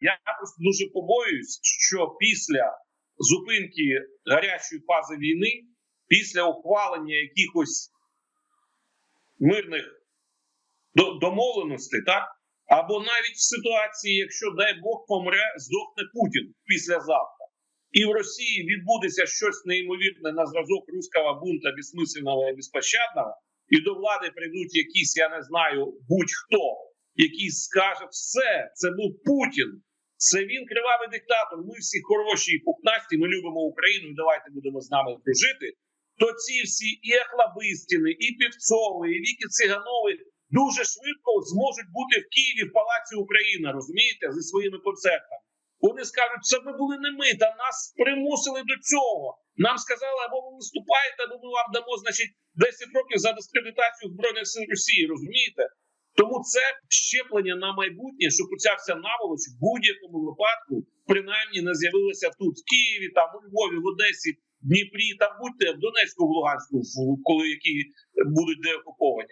Я просто дуже побоююсь, що після зупинки гарячої фази війни, після ухвалення якихось мирних домовленостей, так? Або навіть в ситуації, якщо дай Бог помре, здохне Путін післязавтра, і в Росії відбудеться щось неймовірне на зразок руського бунта безсмисленного і безпощадного, і до влади прийдуть якісь, я не знаю, будь-хто, який скаже все, це був Путін. Це він кривавий диктатор. Ми всі хороші і пухнасті. Ми любимо Україну. і Давайте будемо з нами дружити. То ці всі і Ахлабистіни, і Півцови, і Віки Циганови дуже швидко зможуть бути в Києві в Палаці Україна, розумієте, зі своїми концертами. Вони скажуть, це ми були не ми, та нас примусили до цього. Нам сказали, або ви виступаєте, або ми вам дамо, значить, 10 років за дискредитацію збройних сил Росії. Розумієте? Тому це щеплення на майбутнє, щоб ця вся наволоч в будь-якому випадку принаймні не з'явилася тут, в Києві, там у Львові, в Одесі, Дніпрі, там будьте в Донецьку, в Луганську, коли які будуть деокуповані.